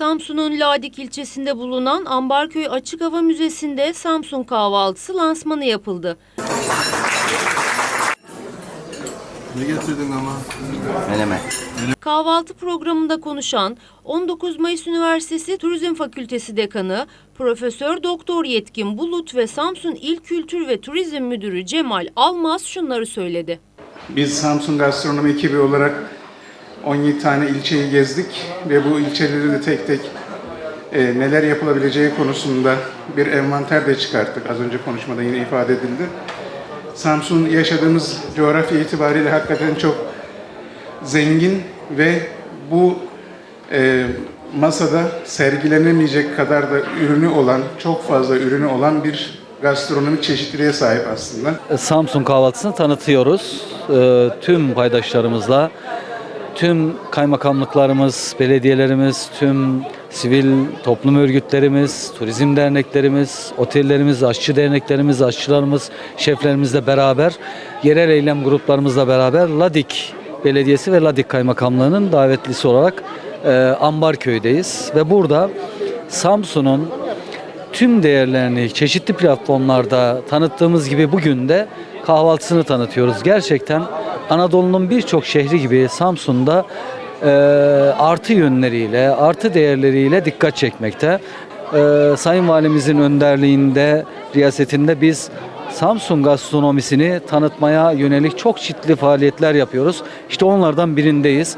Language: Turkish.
Samsun'un Ladik ilçesinde bulunan Ambarköy Açık Hava Müzesi'nde Samsun kahvaltısı lansmanı yapıldı. Ne getirdin ama? Menemen. Kahvaltı programında konuşan 19 Mayıs Üniversitesi Turizm Fakültesi Dekanı Profesör Doktor Yetkin Bulut ve Samsun İl Kültür ve Turizm Müdürü Cemal Almaz şunları söyledi. Biz Samsun Gastronomi ekibi olarak 17 tane ilçeyi gezdik ve bu ilçeleri de tek tek e, neler yapılabileceği konusunda bir envanter de çıkarttık. Az önce konuşmada yine ifade edildi. Samsun yaşadığımız coğrafya itibariyle hakikaten çok zengin ve bu e, masada sergilenemeyecek kadar da ürünü olan, çok fazla ürünü olan bir gastronomik çeşitliliğe sahip aslında. Samsun kahvaltısını tanıtıyoruz. Ee, tüm paydaşlarımızla, tüm kaymakamlıklarımız, belediyelerimiz, tüm sivil toplum örgütlerimiz, turizm derneklerimiz, otellerimiz, aşçı derneklerimiz, aşçılarımız, şeflerimizle beraber, yerel eylem gruplarımızla beraber Ladik Belediyesi ve Ladik Kaymakamlığı'nın davetlisi olarak e, Ambarköy'deyiz ve burada Samsun'un tüm değerlerini çeşitli platformlarda tanıttığımız gibi bugün de kahvaltısını tanıtıyoruz. Gerçekten Anadolu'nun birçok şehri gibi Samsun'da e, artı yönleriyle, artı değerleriyle dikkat çekmekte. E, Sayın Valimizin önderliğinde, riyasetinde biz Samsun gastronomisini tanıtmaya yönelik çok çeşitli faaliyetler yapıyoruz. İşte onlardan birindeyiz.